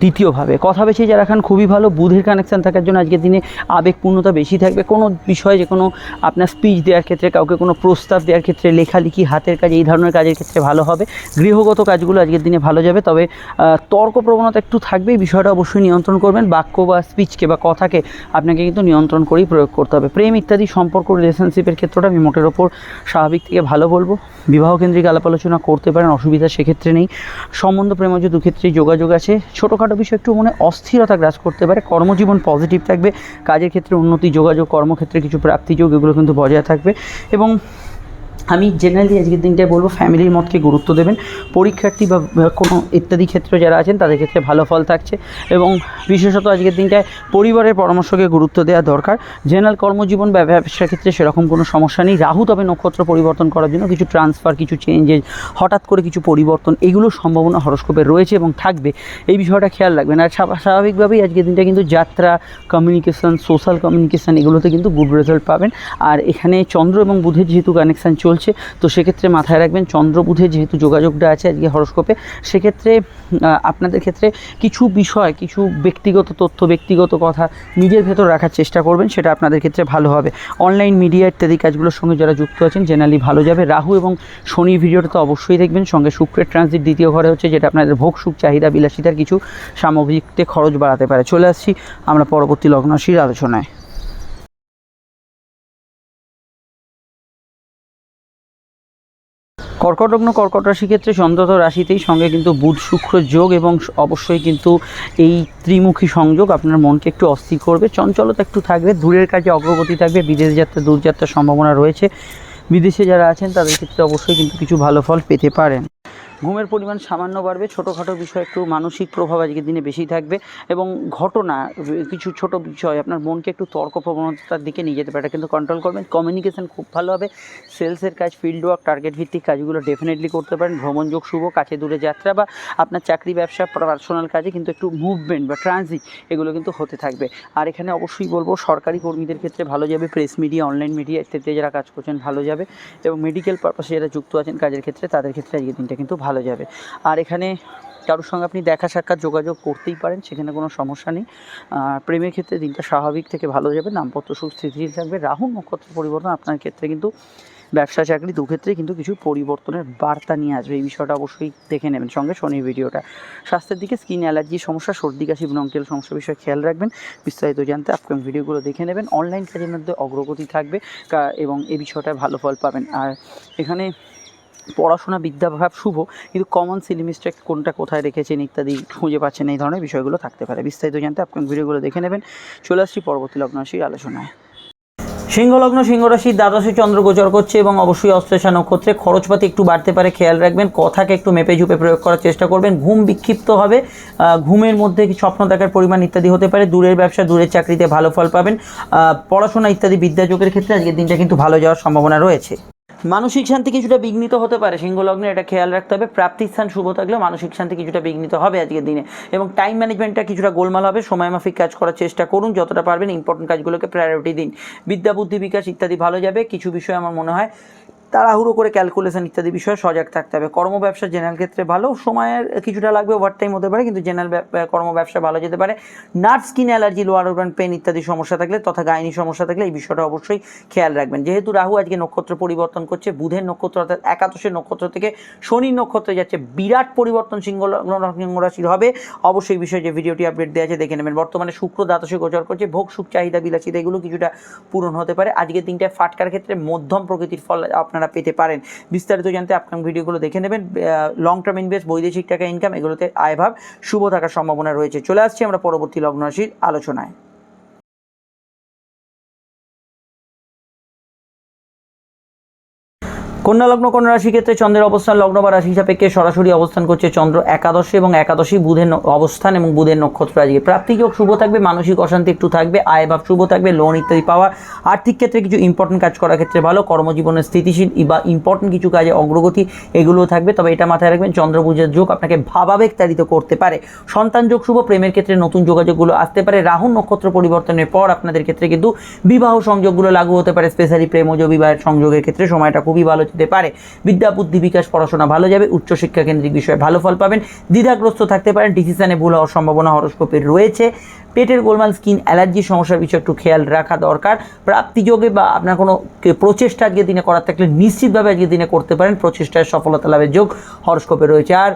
দ্বিতীয়ভাবে। কথা বেশি যারা খান, খুবই ভালো, বুধের কানেকশান থাকার জন্য আজকের দিনে আবেগপূর্ণতা বেশি থাকবে। কোনো বিষয়ে যে কোনো আপনার স্পিচ দেওয়ার ক্ষেত্রে, কাউকে কোনো প্রস্তাব দেওয়ার ক্ষেত্রে, লেখালেখি, হাতের কাজ, এই ধরনের কাজের ক্ষেত্রে ভালো হবে। গৃহগত কাজগুলো আজকের দিনে ভালো যাবে, তবে তর্ক প্রবণতা একটু থাকবে বিষয়টা অবশ্যই নিয়ন্ত্রণ করবেন। বাক্য বা স্পিচকে বা কথাকে আপনাকে কিন্তু নিয়ন্ত্রণ করেই প্রয়োগ করতে হবে। প্রেম ইত্যাদি সম্পর্ক রিলেশনশিপের ক্ষেত্রটা আমি মোটের ওপর স্বাভাবিক থেকে ভালো বলব। বিবাহ কেন্দ্রিক আলাপ আলোচনা করতে পারেন, অসুবিধা সেক্ষেত্রে নেই। সম্বন্ধ প্রেমজ দুক্ষেত্রেই যোগাযোগ আছে। ছোটোখাটো বিষয় একটু মনে অস্থিরতা গ্রাস করতে পারে, কর্মজীবন পজিটিভ থাকবে, কাজের ক্ষেত্রে উন্নতি, যোগাযোগ, কর্মক্ষেত্রে কিছু প্রাপ্তিযোগ এগুলো কিন্তু বজায় থাকবে। এবং আমি জেনারেলি আজকের দিনটায় বলব ফ্যামিলির মতকে গুরুত্ব দেবেন। পরীক্ষার্থী বা কোনো ইত্যাদি ক্ষেত্রে যারা আছেন, তাদের ক্ষেত্রে ভালো ফল থাকছে। এবং বিশেষত আজকের দিনটায় পরিবারের পরামর্শকে গুরুত্ব দেওয়া দরকার। জেনারেল কর্মজীবন বা ব্যবসার ক্ষেত্রে সেরকম কোনো সমস্যা নেই। রাহু তবে নক্ষত্র পরিবর্তন করার জন্য কিছু ট্রান্সফার কিছু চেঞ্জেস হঠাৎ করে কিছু পরিবর্তন এগুলোর সম্ভাবনা হরস্কোপে রয়েছে এবং থাকবে। এই বিষয়টা খেয়াল রাখবেন। আর স্বাভা- স্বাভাবিকভাবেই আজকের দিনটা কিন্তু যাত্রা কমিউনিকেশন সোশ্যাল কমিউনিকেশন এগুলোতে কিন্তু গুড রেজাল্ট পাবেন। আর এখানে চন্দ্র এবং বুধের যেহেতু কানেকশান চলছে তো সেক্ষেত্রে মাথায় রাখবেন চন্দ্র বুধের যেহেতু যোগাযোগটা আছে আজকে হরস্কোপে, সেক্ষেত্রে আপনাদের ক্ষেত্রে কিছু বিষয়, কিছু ব্যক্তিগত তথ্য, ব্যক্তিগত কথা নিজের ভেতর রাখার চেষ্টা করবেন, সেটা আপনাদের ক্ষেত্রে ভালো হবে। অনলাইন মিডিয়া ইত্যাদি কাজগুলোর সঙ্গে যারা যুক্ত আছেন, জেনারেলি ভালো যাবে। রাহু এবং শনির ভিডিওটা তো অবশ্যই দেখবেন, সঙ্গে শুক্রের ট্রানজিট দ্বিতীয় ঘরে হচ্ছে, যেটা আপনাদের ভোগ, সুখ, চাহিদা, বিলাসিতার কিছু সামগ্রিকতে খরচ বাড়াতে পারে। চলে আসছি আমরা পরবর্তী লগ্নশীর আলোচনায়। কর্কট লগ্ন কর্কট রাশি ক্ষেত্রে চন্দ্রত রাশিতেই সঙ্গে কিন্তু বুধ, শুক্র যোগ এবং অবশ্যই কিন্তু এই ত্রিমুখী সংযোগ আপনার মনকে একটু অস্থির করবে। চঞ্চলতা একটু থাকবে, দূরের কাজে অগ্রগতি থাকবে, বিদেশ যাত্রা দূরযাত্রার সম্ভাবনা রয়েছে। বিদেশে যারা আছেন তাদের ক্ষেত্রে অবশ্যই কিন্তু কিছু ভালো ফল পেতে পারেন। ঘুমের পরিমাণ সামান্য বাড়বে। ছোটোখাটো বিষয়, একটু মানসিক প্রভাব আজকের দিনে বেশি থাকবে এবং ঘটনা, কিছু ছোট বিষয়, আপনার মনকে একটু তর্ক প্রবণতার দিকে নিয়ে যেতে পারে। কিন্তু কন্ট্রোল করবেন। কমিউনিকেশন খুব ভালো হবে। সেলসের কাজ ফিল্ড ওয়ার্ক টার্গেট ভিত্তিক কাজগুলো ডেফিনেটলি করতে পারেন। ভ্রমণযোগ শুভ, কাছে দূরে যাত্রা বা আপনার চাকরি, ব্যবসা পার্সোনাল কাজে কিন্তু একটু মুভমেন্ট বা ট্রানজিট এগুলো কিন্তু হতে থাকবে। আর এখানে অবশ্যই বলব, সরকারি কর্মীদের ক্ষেত্রে ভালো যাবে। প্রেস মিডিয়া অনলাইন মিডিয়া ইত্যাদিতে যারা কাজ করছেন ভালো যাবে। এবং মেডিকেল পারপাসে যারা যুক্ত আছেন কাজের ক্ষেত্রে, তাদের ক্ষেত্রে আজকের দিনটা কিন্তু ভালো যাবে। আর এখানে কারোর সঙ্গে আপনি দেখা সাক্ষাৎ যোগাযোগ করতেই পারেন, সেখানে কোনো সমস্যা নেই। প্রেমের ক্ষেত্রে দিনটা স্বাভাবিক থেকে ভালো যাবে দাম্পত্য সুস্থিতিশীল থাকবে। রাহু নক্ষত্র পরিবর্তন আপনার ক্ষেত্রে কিন্তু ব্যবসা, চাকরি দু ক্ষেত্রেই কিন্তু কিছু পরিবর্তনের বার্তা নিয়ে আসবে। এই বিষয়টা অবশ্যই দেখে নেবেন সঙ্গে শনির ভিডিওটা। স্বাস্থ্যের দিকে স্কিন অ্যালার্জি সমস্যা, সর্দি, কাশি ব্রঙ্কেল সমস্যা বিষয়ে খেয়াল রাখবেন। বিস্তারিত জানতে আপকামিং ভিডিওগুলো দেখে নেবেন। অনলাইন কাজের মধ্যে অগ্রগতি থাকবে এবং এই বিষয়টায় ভালো ফল পাবেন। আর এখানে পড়াশোনা, বিদ্যাভাব শুভ, কিন্তু কমন সিলি মিস্টেক কোনটা কোথায় রেখেছেন ইত্যাদি খুঁজে পাচ্ছেন এই ধরনের বিষয়গুলো থাকতে পারে। বিস্তারিত জানতে আপকামিং ভিডিওগুলো দেখে নেবেন। চলে আসছি পরবর্তী লগ্নরাশির আলোচনায়। সিংহলগ্ন সিংহরাশির দ্বাদশে চন্দ্র গোচর করছে এবং অবশ্যই অশ্লেষা নক্ষত্রে খরচপাতি একটু বাড়তে পারে, খেয়াল রাখবেন। কথাকে একটু মেপে ঝুপে প্রয়োগ করার চেষ্টা করবেন। ঘুম বিক্ষিপ্ত হবে ঘুমের মধ্যে স্বপ্ন দেখার পরিমাণ ইত্যাদি হতে পারে। দূরের ব্যবসা, দূরের চাকরিতে ভালো ফল পাবেন। পড়াশোনা ইত্যাদি বিদ্যাযোগের ক্ষেত্রে আজকের দিনটা কিন্তু ভালো যাওয়ার সম্ভাবনা রয়েছে। মানসিক শান্তি কিছুটা বিঘ্নিত হতে পারে। সিংহলগ্নে এটা খেয়াল রাখতে হবে। প্রাপ্তির স্থান শুভ থাকলেও মানসিক শান্তি কিছুটা বিঘ্নিত হবে আজকের দিনে। এবং টাইম ম্যানেজমেন্টটা কিছুটা গোলমাল হবে। সময়মাফিক কাজ করার চেষ্টা করুন। যতটা পারবেন ইম্পর্টেন্ট কাজগুলোকে প্রায়োরিটি দিন। বিদ্যা, বুদ্ধি বিকাশ ইত্যাদি ভালো যাবে। কিছু বিষয় আমার মনে হয় তাড়াহুড়ো করে ক্যালকুলেশন ইত্যাদি বিষয়ে সজাগ থাকতে হবে। কর্ম ব্যবসা জেনারেল ক্ষেত্রে ভালো, সময়ের কিছুটা লাগবে ওভার টাইম হতে পারে, কিন্তু জেনারেল কর্ম ব্যবসা ভালো যেতে পারে। Nerve skin allergy lower organ pain ইত্যাদি সমস্যা থাকলে তথা গাইনি সমস্যা থাকলে এই বিষয়টা অবশ্যই খেয়াল রাখবেন। যেহেতু রাহু আজকে নক্ষত্র পরিবর্তন করছে, বুধের নক্ষত্র অর্থাৎ একাদশের নক্ষত্র থেকে শনির নক্ষত্রে যাচ্ছে, বিরাট পরিবর্তন সিংহ রাশির হবে। অবশ্যই বিষয়ে যে ভিডিওটি আপডেট দেওয়া আছে, দেখে নেবেন। বর্তমানে শুক্র দ্বাদশে গোচর করছে, ভোগ, সুখ, চাহিদা, বিলাসিতা এগুলো কিছুটা পূরণ হতে পারে। আজকের দিনটায় ফাটকার ক্ষেত্রে মধ্যম প্রকৃতির ফল আপনারা পেতে পারেন। বিস্তারিত জানতে আপনার ভিডিওগুলো দেখে নেবেন। লং টার্ম ইনভেস্ট বৈদেশিক টাকা ইনকাম এগুলোতে আয়ভাব শুভ থাকার সম্ভাবনা রয়েছে। চলে আসছি আমরা পরবর্তী লগ্ন রাশির আলোচনায়। কন্যা লগ্ন, কন্যা রাশি ক্ষেত্রে চন্দ্রের অবস্থান, লগ্ন বা রাশি সাপেক্ষে সরাসরি অবস্থান করছে চন্দ্র একাদশে এবং একাদশী বুধের অবস্থান এবং বুধের নক্ষত্র আজকে। প্রাপ্তিযোগ শুভ থাকবে, মানসিক অশান্তি একটু থাকবে, আয় ভাব শুভ থাকবে লোন ইত্যাদি পাওয়া, আর্থিক ক্ষেত্রে কিছু ইম্পর্টেন্ট কাজ করার ক্ষেত্রে ভালো কর্মজীবনের স্থিতিশীল বা ইম্পর্টেন্ট কিছু কাজে অগ্রগতি এগুলোও থাকবে। তবে এটা মাথায় রাখবেন, চন্দ্র বুঝের যোগ আপনাকে ভাবাবেগ তাড়িত করতে পারে। সন্তান যোগ শুভ, প্রেমের ক্ষেত্রে নতুন যোগাযোগগুলো আসতে পারে। রাহু নক্ষত্র পরিবর্তনের পর আপনাদের ক্ষেত্রে কিন্তু বিবাহ সংযোগগুলো লাগু হতে পারে। স্পেশালি প্রেমজ বিবাহের সংযোগের ক্ষেত্রে সময়টা খুবই ভালো। যেতে পারে। বিদ্যা, বুদ্ধি বিকাশ, পড়াশোনা ভালো যাবে, উচ্চশিক্ষা কেন্দ্রিক বিষয়ে ভালো ফল পাবেন। দ্বিধাগ্রস্ত থাকতে পারেন, ডিসিশনে ভুল হওয়ার সম্ভাবনা হরস্কোপের রয়েছে। পেটের গোলমাল, স্কিন অ্যালার্জি, সমস্যার বিষয়ে একটু খেয়াল রাখা দরকার। প্রাপ্তিযোগে বা আপনার কোনো প্রচেষ্টা আজকে দিনে করার থাকলে নিশ্চিতভাবে আজকে দিনে করতে পারেন। প্রচেষ্টায় সফলতা লাভের যোগ হরস্কোপে রয়েছে। আর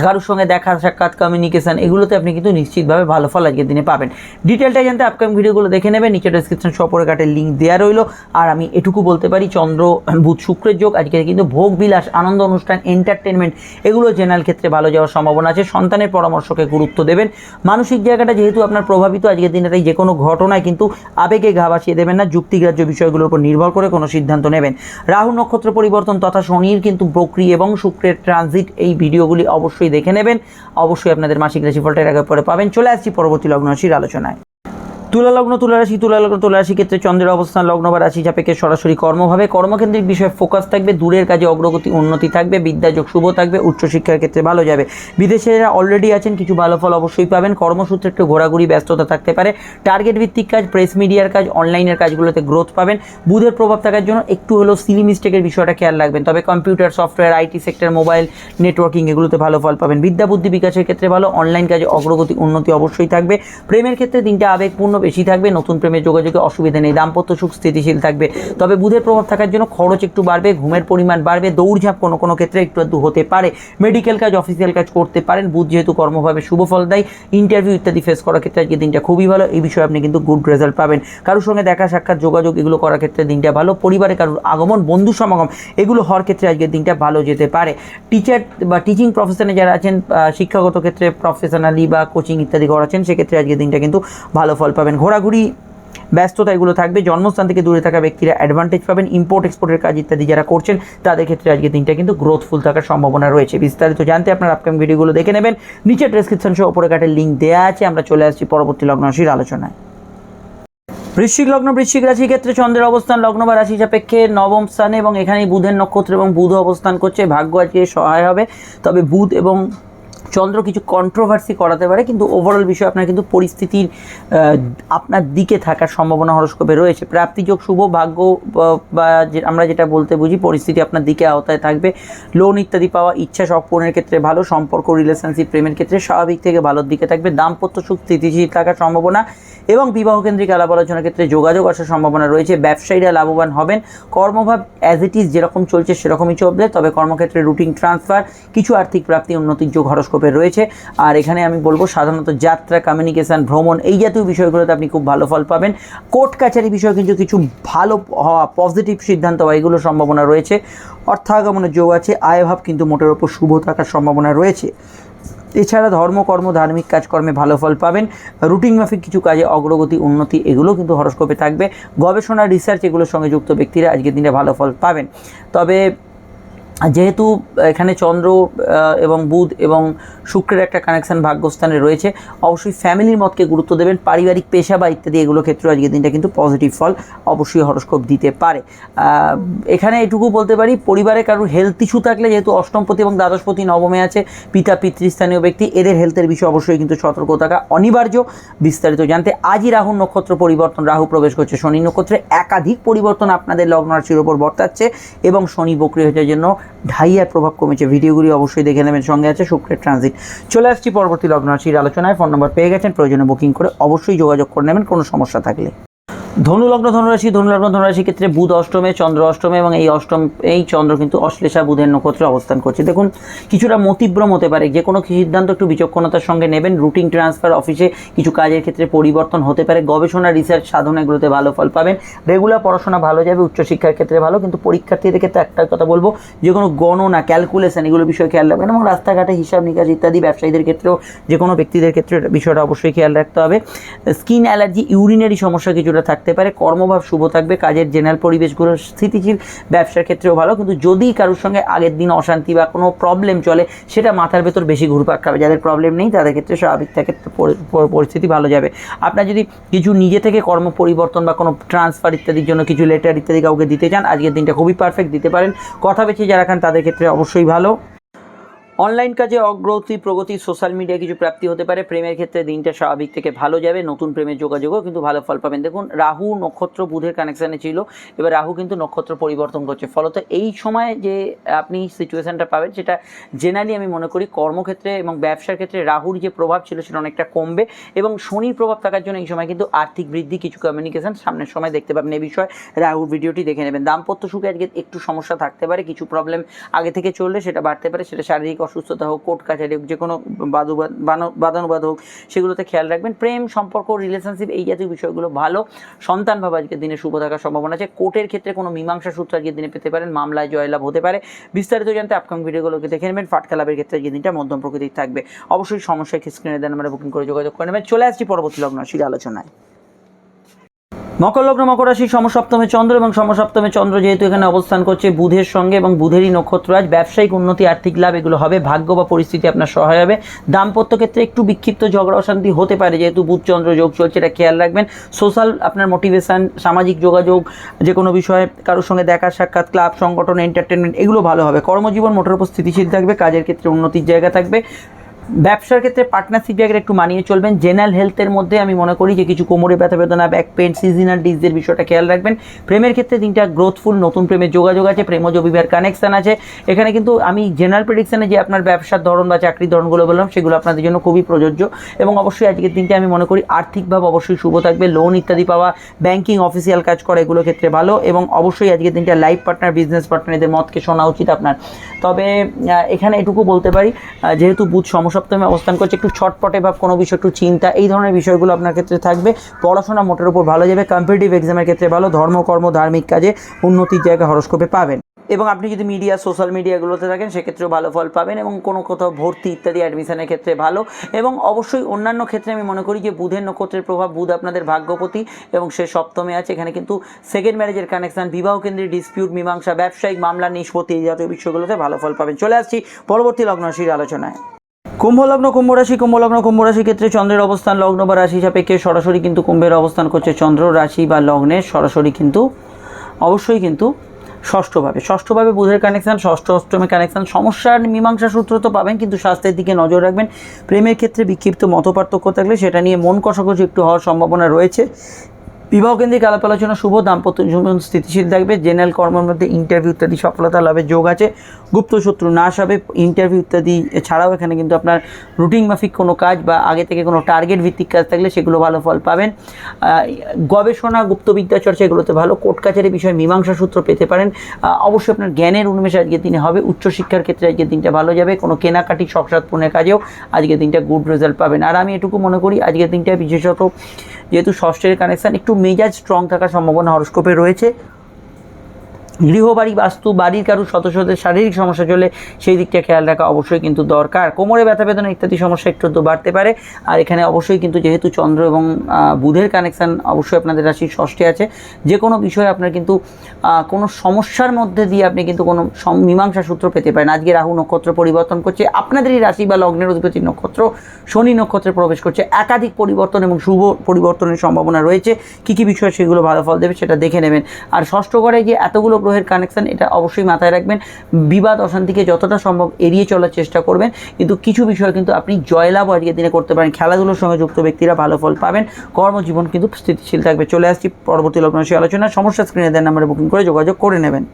কারোর সঙ্গে দেখা, সাক্ষাৎ কমিউনিকেশন এগুলোতে আপনি কিন্তু নিশ্চিতভাবে ভালো ফল আজকের দিনে পাবেন। ডিটেলটা জানতে আপকামিং ভিডিওগুলো দেখে নেবেন, নিচে ডেসক্রিপশন সপরে কাটের লিঙ্ক দেওয়া রইল। আর আমি এটুকু বলতে পারি, চন্দ্র বুধ শুক্রের যোগ, আজকে কিন্তু ভোগ, বিলাস, আনন্দ অনুষ্ঠান এন্টারটেনমেন্ট এগুলো জেনারেল ক্ষেত্রে ভালো যাওয়ার সম্ভাবনা আছে। সন্তানের পরামর্শকে গুরুত্ব দেবেন। মানসিক জায়গাটা যেহেতু আপনার প্রভাবিত, আজকের দিনে তাই যে কোনো ঘটনায় কিন্তু আবেগে ঘা বাঁচিয়ে দেবেন না। যুক্তিগ্রাহ্য বিষয়গুলোর উপর নির্ভর করে কোনো সিদ্ধান্ত নেবেন। রাহু নক্ষত্র পরিবর্তন তথা শনির কিন্তু প্রক্রিয়া এবং শুক্রের ট্রানজিট এই ভিডিওগুলি অবশ্যই দেখে নেবেন। অবশ্যই আপনাদের মাসিক রাশিফলটা এর আগে পরে পাবেন। চলে আসছি পরবর্তী লগ্ন রাশির আলোচনায়। তুলা লগ্ন তুলা রাশি তুলা লগ্ন তুলা রাশি ক্ষেত্রে চন্দ্রের অবস্থান লগ্ন বা রাশি চাপেকে সরাসরি কর্মভাবে। কর্মকেন্দ্রিক বিষয়ে ফোকাস থাকবে, দূরের কাজে অগ্রগতি, উন্নতি থাকবে, বিদ্যাযোগ শুভ থাকবে, উচ্চশিক্ষার ক্ষেত্রে ভালো যাবে। বিদেশে যারা অলরেডি আছেন, কিছু ভালো ফল অবশ্যই পাবেন। কর্মসূত্রে একটু ঘোরাঘুরি, ব্যস্ততা থাকতে পারে। টার্গেট ভিত্তিক কাজ প্রেস মিডিয়ার কাজ অনলাইনের কাজগুলোতে গ্রোথ পাবেন। বুধের প্রভাব থাকার জন্য একটু হলেও সিলি মিস্টেকের বিষয়টা খেয়াল রাখবেন। তবে computer software IT sector mobile networking এগুলোতে ভালো ফল পাবেন। বিদ্যা, বুদ্ধি বিকাশের ক্ষেত্রে ভালো। অনলাইন কাজে অগ্রগতি, উন্নতি অবশ্যই থাকবে। প্রেমের ক্ষেত্রে দিনটা আবেগপূর্ণ বেশি থাকবে, নতুন প্রেমের যোগাযোগে অসুবিধা নেই, দাম্পত্য সুখ স্থিতিশীল থাকবে। তবে বুধের প্রভাব থাকার জন্য খরচ একটু বাড়বে, ঘুমের পরিমাণ বাড়বে, দৌড়ঝাঁপ কোনো কোনো ক্ষেত্রে একটু একটু হতে পারে। মেডিকেল কাজ, অফিসিয়াল কাজ করতে পারেন, বুধ যেহেতু কর্মভাবে শুভ ফল দেয় ইন্টারভিউ ইত্যাদি ফেস করার ক্ষেত্রে আজকে দিনটা খুবই ভালো, এই বিষয়ে আপনি কিন্তু গুড রেজাল্ট পাবেন। কারোর সঙ্গে দেখা, সাক্ষাৎ, যোগাযোগ এগুলো করার ক্ষেত্রে দিনটা ভালো, পরিবারে কারোর আগমন, বন্ধু সমাগম এগুলো হওয়ার ক্ষেত্রে আজকের দিনটা ভালো যেতে পারে। টিচার বা টিচিং প্রফেশনে যারা আছেন শিক্ষাগত ক্ষেত্রে প্রফেশনালি বা কোচিং ইত্যাদি করাচ্ছেন, সেক্ষেত্রে আজকের দিনটা কিন্তু ভালো ফল পাবেন। ঘোরাঘুরি, ব্যস্ততা এগুলো থাকবে। জন্মস্থান থেকে দূরে থাকা ব্যক্তিরা অ্যাডভান্টেজ পাবেন ইম্পোর্ট এক্সপোর্টের কাজ ইত্যাদি যারা করছেন, তাদের ক্ষেত্রে আজকে দিনটা কিন্তু গ্রোথফুল থাকার সম্ভাবনা রয়েছে। বিস্তারিত জানতে আপনার আপকামিং ভিডিওগুলো দেখে নেবেন। নিচে ডেসক্রিপশন সহ উপরে কাটের লিঙ্ক দেওয়া আছে। আমরা চলে আসছি পরবর্তী লগ্ন রাশির আলোচনায়। বৃশ্চিক লগ্ন, বৃশ্চিক রাশির ক্ষেত্রে চন্দ্রের অবস্থান, লগ্ন বা রাশি সাপেক্ষে নবম স্থানে এবং এখানেই বুধের নক্ষত্র এবং বুধ অবস্থান করছে। ভাগ্য আজকে সহায় হবে। তবে বুধ এবং চন্দ্র কিছু কন্ট্রোভার্সি করাতে পারে, কিন্তু ওভারঅল বিষয়ে আপনার কিন্তু পরিস্থিতির আপনার দিকে থাকার সম্ভাবনা হরস্কোপে রয়েছে। প্রাপ্তিযোগ, শুভ, ভাগ্য, বা- যে- আমরা যেটা বলতে বুঝি, পরিস্থিতি আপনার দিকে আওতায় থাকবে। লোন ইত্যাদি পাওয়া, ইচ্ছা সব পূরণের ক্ষেত্রে ভালো, সম্পর্ক রিলেশনশিপ প্রেমের ক্ষেত্রে স্বাভাবিক থেকে ভালোর দিকে থাকবে। দাম্পত্য সুখ, স্থিতিশীল থাকার সম্ভাবনা এবং বিবাহ কেন্দ্রিক আলাপ আলোচনার ক্ষেত্রে যোগাযোগ আসার সম্ভাবনা রয়েছে। ব্যবসায়ীরা লাভবান হবেন। কর্মভাব অ্যাজ ইট ইজ যেরকম চলছে সেরকমই চলবে। তবে কর্মক্ষেত্রে রুটিন ট্রান্সফার কিছু আর্থিক প্রাপ্তি, উন্নতির যোগ হরস্কোপে রয়েছে। আর এখানে আমি বলব সাধারণত যাত্রা কমিউনিকেশন ভ্রমণ এই জাতীয় বিষয়গুলোতে আপনি খুব ভালো ফল পাবেন। কোর্ট কাছারি বিষয়ে কিন্তু কিছু ভালো হওয়া পজিটিভ সিদ্ধান্ত বা এগুলো সম্ভাবনা রয়েছে। অর্থাগমনের যোগ আছে। আয়ভাব কিন্তু মোটের ওপর শুভ থাকার সম্ভাবনা রয়েছে। এছাড়া ধর্মকর্ম ধার্মিক কাজকর্মে ভালো ফল পাবেন। রুটিন মাফিক কিছু কাজে অগ্রগতি, উন্নতি, এগুলো কিন্তু হরস্কোপে থাকবে। গবেষণা রিসার্চ এগুলোর সঙ্গে যুক্ত ব্যক্তিরা আজকের দিনে ভালো ফল পাবেন। তবে যেহেতু এখানে চন্দ্র এবং বুধ এবং শুক্রের একটা কানেকশান ভাগ্যস্থানে রয়েছে, অবশ্যই ফ্যামিলির মতকে গুরুত্ব দেবেন, পারিবারিক পেশা বা ইত্যাদি এগুলো ক্ষেত্রে আজকের দিনটা কিন্তু পজিটিভ ফল অবশ্যই হরস্কোপ দিতে পারে। এখানে এটুকু বলতে পারি, পরিবারে কারোর হেলথ ইস্যু থাকলে, যেহেতু অষ্টমপতি এবং দ্বাদশপতি নবমে আছে, পিতা, পিতৃস্থানীয় ব্যক্তি, এদের হেলথের বিষয়ে অবশ্যই কিন্তু সতর্ক থাকা অনিবার্য। বিস্তারিত জানতে আজই রাহু নক্ষত্র পরিবর্তন, রাহু প্রবেশ করছে শনি নক্ষত্রে। একাধিক পরিবর্তন আপনাদের লগ্ন রাশির ওপর বর্তাচ্ছে এবং শনি বক্রি হওয়ার জন্য ঢাইয়ার প্রভাব কমেছে। ভিডিওগুলি অবশ্যই দেখে নেবেন। সঙ্গে আছে শুক্রের ট্রানজিট। চলে আসছি পরবর্তী লগ্ন রাশির আলোচনায়। ফোন নম্বর পেয়ে গেছেন। প্রয়োজনে বুকিং করে অবশ্যই যোগাযোগ করে নেবেন। কোনো সমস্যা থাকলে। ধনুলগ্ন ধনুরাশি ধনুলগ্ন ধনুরাশির ক্ষেত্রে বুধ অষ্টমে, চন্দ্র অষ্টমে এবং এই অষ্টম, এই চন্দ্র কিন্তু অশ্লেষা বুধের নক্ষত্রে অবস্থান করছে। দেখুন, কিছুটা মতিভ্রম হতে পারে। যে কোনো সিদ্ধান্ত একটু বিচক্ষণতার সঙ্গে নেবেন। রুটিন ট্রান্সফার অফিসে কিছু কাজের ক্ষেত্রে পরিবর্তন হতে পারে। গবেষণা, রিসার্চ সাধনা এগুলোতে ভালো ফল পাবেন। রেগুলার পড়াশোনা ভালো যাবে, উচ্চশিক্ষার ক্ষেত্রে ভালো। কিন্তু পরীক্ষার্থীদের ক্ষেত্রে একটা কথা বলব, যে কোনো গণনা ক্যালকুলেশন এগুলো বিষয়ে খেয়াল রাখবেন এবং রাস্তাঘাটে হিসাব নিকাশ ইত্যাদি ব্যবসায়ীদের ক্ষেত্রেও যে কোনো ব্যক্তিদের ক্ষেত্রে বিষয়টা অবশ্যই খেয়াল রাখতে হবে। স্কিন অ্যালার্জি, ইউরিনারি সমস্যা কিছুটা থাকতে পারে। কর্মভাব শুভ থাকবে, কাজের জেনারেল পরিবেশগুলো স্থিতিশীল, ব্যবসার ক্ষেত্রেও ভালো। কিন্তু যদি কারোর সঙ্গে আগের দিন অশান্তি বা কোনো প্রবলেম চলে, সেটা মাথার ভেতর বেশি ঘুরপাক খাবে। যাদের প্রবলেম নেই, তাদের ক্ষেত্রে স্বাভাবিক থাকে পরি- পরি- পরিস্থিতি ভালো যাবে। আপনার যদি কিছু নিজে থেকে কর্ম পরিবর্তন বা কোনো ট্রান্সফার ইত্যাদির জন্য কিছু লেটার ইত্যাদি কাউকে দিতে চান, আজকের দিনটা খুবই পারফেক্ট দিতে পারেন। কথা বেছে যারা খান, তাদের ক্ষেত্রে অবশ্যই ভালো। অনলাইন কাজে অগ্রগতি, প্রগতি, সোশ্যাল মিডিয়ায় কিছু প্রাপ্তি হতে পারে। প্রেমের ক্ষেত্রে দিনটা স্বাভাবিক থেকে ভালো যাবে। নতুন প্রেমের যোগাযোগও কিন্তু ভালো ফল পাবেন। দেখুন, রাহু নক্ষত্র বুধের কানেকশানে ছিল। এবার রাহু কিন্তু নক্ষত্র পরিবর্তন করছে। ফলত এই সময় যে আপনি সিচুয়েশানটা পাবেন, সেটা জেনারেলি আমি মনে করি কর্মক্ষেত্রে এবং ব্যবসার ক্ষেত্রে রাহুর যে প্রভাব ছিল, সেটা অনেকটা কমবে এবং শনির প্রভাব থাকার জন্য এই সময় কিন্তু আর্থিক বৃদ্ধি, কিছু কমিউনিকেশন সামনের সময় দেখতে পাবেন। এই বিষয়ে রাহুর ভিডিওটি দেখে নেবেন। দাম্পত্য সুখে আজকে একটু সমস্যা থাকতে পারে, কিছু প্রবলেম আগে থেকে চললে সেটা বাড়তে পারে, সেটা শারীরিক অসুস্থতা হোক, কোর্ট কাছারি হোক যে কোনো বাদু বাদানুবাদ হোক, সেগুলোতে খেয়াল রাখবেন। প্রেম, সম্পর্ক রিলেশনশিপ এই জাতীয় বিষয়গুলো ভালো। সন্তান ভাব আজকের দিনে শুভ থাকার সম্ভাবনা আছে। কোর্টের ক্ষেত্রে কোনো মীমাংসা সূত্র আজকের দিনে পেতে পারেন, মামলায় জয়লাভ হতে পারে। বিস্তারিত জানতে আপকামিং ভিডিওগুলোকে দেখে নেবেন। ফাটকা লাভের ক্ষেত্রে আজকের দিনটা মধ্যম প্রকৃতির থাকবে। অবশ্যই সমস্যায় স্ক্রিনে দেন আমরা বুকিং করে যোগাযোগ করে নেবেন। চলে আসছি পরবর্তী লগ্ন আলোচনায়। মকর লগ্ন, মকর রাশির সমসপ্তমে চন্দ্র এবং সমসপ্তমে চন্দ্র যেহেতু এখানে অবস্থান করছে বুধের সঙ্গে এবং বুধেরই নক্ষত্র আজ ব্যবসায়িক উন্নতি, আর্থিক লাভ, এগুলো হবে। ভাগ্য বা পরিস্থিতি আপনার সহায় হবে। দাম্পত্য ক্ষেত্রে একটু বিক্ষিপ্ত ঝগড়া অশান্তি হতে পারে, যেহেতু বুধ, চন্দ্র যোগ চলছে, এটা খেয়াল রাখবেন। সোশ্যাল আপনার মোটিভেশন সামাজিক যোগাযোগ, যে কোনো বিষয়ে কারোর সঙ্গে দেখা, সাক্ষাৎ, ক্লাব, সংগঠন এন্টারটেনমেন্ট এগুলো ভালো হবে। কর্মজীবন মোটের উপর স্থিতিশীল থাকবে, কাজের ক্ষেত্রে উন্নতির জায়গা থাকবে। ব্যবসার ক্ষেত্রে পার্টনারশিপ জায়গায় একটু মানিয়ে চলবেন। জেনারেল হেলথের মধ্যে আমি মনে করি যে কিছু কোমরে ব্যথা বেদনা ব্যাক পেন সিজনাল ডিজের বিষয়টা খেয়াল রাখবেন। প্রেমের ক্ষেত্রে দিনটা গ্রোথফুল নতুন প্রেমের যোগাযোগ আছে প্রেমজ বিবাহের কানেকশান আছে। এখানে কিন্তু আমি জেনারেল প্রেডিকশনে যে আপনার ব্যবসার ধরন বা চাকরির ধরনগুলো বললাম, সেগুলো আপনাদের জন্য খুবই প্রযোজ্য। এবং অবশ্যই আজকের দিনটা আমি মনে করি আর্থিকভাবে অবশ্যই শুভ থাকবে। লোন ইত্যাদি পাওয়া ব্যাংকিং অফিসিয়াল কাজ করা, এগুলোর ক্ষেত্রে ভালো। এবং অবশ্যই আজকের দিনটা লাইফ পার্টনার বিজনেস পার্টনার এদের মতকে শোনা উচিত আপনার। তবে এখানে এটুকু বলতে পারি যেহেতু বুধ সমসপ্তমে অবস্থান করছে, একটু ছটপটে বা কোনো বিষয়, একটু চিন্তা, এই ধরনের বিষয়গুলো আপনার ক্ষেত্রে থাকবে। পড়াশোনা মোটের উপর ভালো যাবে কম্পিটিটিভ এক্সামের ক্ষেত্রে ভালো ধর্মকর্ম ধার্মিক কাজে উন্নতির জায়গা হরস্কোপে পাবেন। এবং আপনি যদি মিডিয়া সোশ্যাল মিডিয়াগুলোতে থাকেন, সেক্ষেত্রেও ভালো ফল পাবেন এবং কোনো কোথাও ভর্তি ইত্যাদি অ্যাডমিশনের ক্ষেত্রে ভালো। এবং অবশ্যই অন্যান্য ক্ষেত্রে আমি মনে করি যে বুধের নক্ষত্রের প্রভাব, বুধ আপনাদের ভাগ্যপতি এবং সে সপ্তমে আছে। এখানে কিন্তু সেকেন্ড ম্যারেজের কানেকশন বিবাহ কেন্দ্রিক ডিসপিউট মীমাংসা, ব্যবসায়িক মামলা, নিষ্পত্তি এই জাতীয় বিষয়গুলোতে ভালো ফল পাবেন। চলে আসছি পরবর্তী লগ্নশীর আলোচনায়। কুম্ভ লগ্ন কুম্ভ রাশি কুম্ভ লগ্ন কুম্ভ রাশির ক্ষেত্রে চন্দ্রের অবস্থান, লগ্ন বা রাশি সাপেক্ষে সরাসরি কিন্তু কুম্ভের অবস্থান করছে চন্দ্র, রাশি বা লগ্নে সরাসরি কিন্তু, অবশ্যই কিন্তু ষষ্ঠভাবে। ষষ্ঠভাবে বুধের কানেকশান ষষ্ঠ অষ্টমে কানেকশন সমস্যার মীমাংসা সূত্র তো পাবেন, কিন্তু স্বাস্থ্যের দিকে নজর রাখবেন। প্রেমের ক্ষেত্রে বিক্ষিপ্ত মতপার্থক্য থাকলে সেটা নিয়ে মন কষাকষি একটু হওয়ার সম্ভাবনা রয়েছে। বিবাহ কেন্দ্রিক আলাপ আলোচনা, শুভ দাম্পত্য জীবন স্থিতিশীল থাকবে, জেনারেল কর্মের মধ্যে ইন্টারভিউ ইত্যাদি, সফলতা লাভের যোগ আছে গুপ্ত শত্রু নাশ হবে ইন্টারভিউ ইত্যাদি ছাড়াও এখানে কিন্তু আপনার রুটিন মাফিক কোনো কাজ বা আগে থেকে কোনো টার্গেট ভিত্তিক কাজ থাকলে সেগুলো ভালো ফল পাবেন। গবেষণা, গুপ্তবিদ্যা চর্চা এগুলোতে ভালো, কোর্ট কাছারি বিষয়ে মীমাংসা সূত্র পেতে পারেন। অবশ্যই আপনার জ্ঞানের উন্মেষ আজকের দিনে হবে, উচ্চশিক্ষার ক্ষেত্রে আজকের দিনটা ভালো যাবে, কোনো কেনাকাটি শখসাদ পূর্ণের কাজেও আজকের দিনটা গুড রেজাল্ট পাবেন। আর আমি এটুকু মনে করি, আজকের দিনটা বিশেষত যেহেতু ষষ্ঠের কানেকশান একটু মেজাজ স্ট্রং থাকার সম্ভাবনা হরস্কোপে রয়েছে। গৃহবাড়ি, বাস্তু, বাড়ির কারও সদস্যদের শারীরিক সমস্যা চলে, সেই দিকটা খেয়াল রাখা অবশ্যই কিন্তু দরকার। কোমরে ব্যথা, বেদনা ইত্যাদি সমস্যা একটু বাড়তে পারে। আর এখানে অবশ্যই কিন্তু যেহেতু চন্দ্র এবং বুধের কানেকশান অবশ্যই আপনাদের রাশির ষষ্ঠে আছে। যে কোনো বিষয়ে আপনার কিন্তু কোনো সমস্যার মধ্যে দিয়ে আপনি কিন্তু কোনো মীমাংসা সূত্র পেতে পারেন। আজকে রাহু নক্ষত্র পরিবর্তন করছে। আপনাদেরই রাশি বা লগ্নের অধিপতি নক্ষত্র, শনি নক্ষত্রে প্রবেশ করছে। একাধিক পরিবর্তন এবং শুভ পরিবর্তনের সম্ভাবনা রয়েছে। কী কী বিষয় সেগুলো ভালো ফল দেবে সেটা দেখে নেবেন। আর ষষ্ঠ ঘরে যে এতগুলো গ্রহের কানেকশন এটা অবশ্যই মাথায় রাখবেন। বিবাদ অশান্তিকে যতটা সম্ভব এড়িয়ে চলার চেষ্টা করবেন। কিন্তু কিছু বিষয় কিন্তু আপনি জয়লাভ আজকের দিনে করতে পারেন। খেলাধুলোর সঙ্গে যুক্ত ব্যক্তিরা ভালো ফল পাবেন। কর্মজীবন কিন্তু স্থিতিশীল থাকবে। চলে আসছি পরবর্তী লগ্ন আলোচনা সমস্যা স্ক্রিনে দেন নাম্বারে বুকিং করে যোগাযোগ করে নেবেন।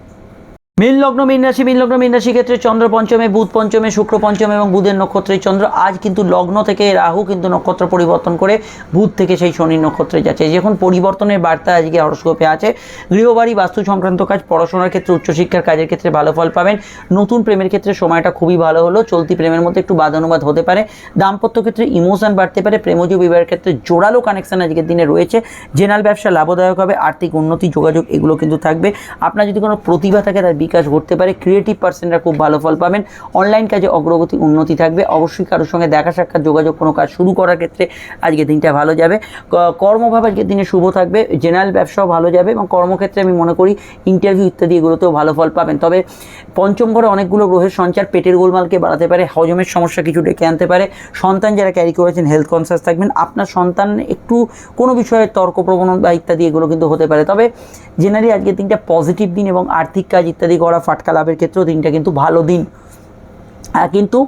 মীন লগ্ন, মীন রাশি, মীন লগ্ন, মীন রাশি ক্ষেত্রে চন্দ্র পঞ্চমে, বুধ পঞ্চমে, শুক্র পঞ্চমে এবং বুধের নক্ষত্রে চন্দ্র। আজ কিন্তু লগ্ন থেকে রাহু কিন্তু নক্ষত্র পরিবর্তন করে বুধ থেকে সেই শনি নক্ষত্রে যাচ্ছে। যখন পরিবর্তনের বার্তা আজকে হরস্কোপে আছে। গৃহবাড়ি, বাস্তু সংক্রান্ত কাজ, পড়াশোনার ক্ষেত্রে, উচ্চশিক্ষার কাজের ক্ষেত্রে ভালো ফল পাবেন। নতুন প্রেমের ক্ষেত্রে সময়টা খুবই ভালো হলো। চলতি প্রেমের মধ্যে একটু বাদানুবাদ হতে পারে। দাম্পত্য ক্ষেত্রে ইমোশন বাড়তে পারে। প্রেমজ বিবাহের ক্ষেত্রে জোরালো কানেকশন আজকের দিনে রয়েছে। জেনারেল ব্যবসা লাভদায়ক হবে। আর্থিক উন্নতি, যোগাযোগ এগুলো কিন্তু থাকবে। আপনার যদি কোনো প্রতিভা থাকে তার বিকাশ ঘটতে পারে। ক্রিয়েটিভ পার্সনরা খুব ভালো ফল পাবেন। অনলাইন কাজে অগ্রগতি, উন্নতি থাকবে। অবশ্যই কারোর সঙ্গে দেখা সাক্ষাৎ, যোগাযোগ কোনো কাজ শুরু করার ক্ষেত্রে আজকে দিনটা ভালো যাবে। কর্মভাবে আজকের দিনে শুভ থাকবে। জেনারেল ব্যবসাও ভালো যাবে এবং কর্মক্ষেত্রে আমি মনে করি ইন্টারভিউ ইত্যাদি এগুলোতেও ভালো ফল পাবেন। তবে পঞ্চম ঘরে অনেকগুলো গ্রহের সঞ্চার, পেটের গোলমালকে বাড়াতে পারে, হজমের সমস্যা কিছু ডেকে আনতে পারে, সন্তান যারা ক্যারি করেছেন হেলথ কনসিয়াস থাকবেন, আপনার সন্তান একটু কোনো বিষয়ে তর্ক প্রবণ বা ইত্যাদি এগুলো কিন্তু হতে পারে। তবে জেনারেলি আজকের দিনটা পজিটিভ দিন এবং আর্থিক কাজ ইত্যাদি করা, ফাটকা লাভের ক্ষেত্রেও দিনটা কিন্তু ভালো দিন। কিন্তু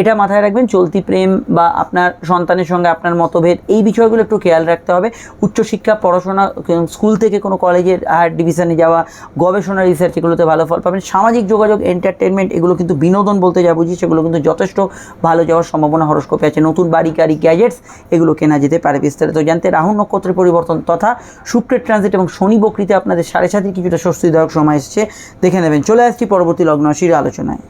এটা মাথায় রাখবেন, চলতি প্রেম বা আপনার সন্তানের সঙ্গে আপনার মতভেদ, এই বিষয়গুলো একটু খেয়াল রাখতে হবে। উচ্চশিক্ষা, পড়াশোনা স্কুল থেকে কোনো কলেজের হায়ার ডিভিশনে যাওয়া, গবেষণা রিসার্চ এগুলোতে ভালো ফল পাবেন। সামাজিক যোগাযোগ এন্টারটেনমেন্ট এগুলো কিন্তু বিনোদন বলতে যা বুঝি, সেগুলো কিন্তু যথেষ্ট ভালো যাওয়ার সম্ভাবনা হরস্কোপে আছে। নতুন বাড়ি, গাড়ি গ্যাজেটস এগুলো কেনা যেতে পারে বিস্তারিত জানতে। রাহু নক্ষত্রের পরিবর্তন তথা শুক্রের ট্রানজিট এবং শনি বকরিতে আপনাদের সাড়ে সাতির কিছুটা স্বস্তিদায়ক সময় এসছে। দেখে নেবেন। চলে আসছি পরবর্তী লগ্ন আলোচনায়।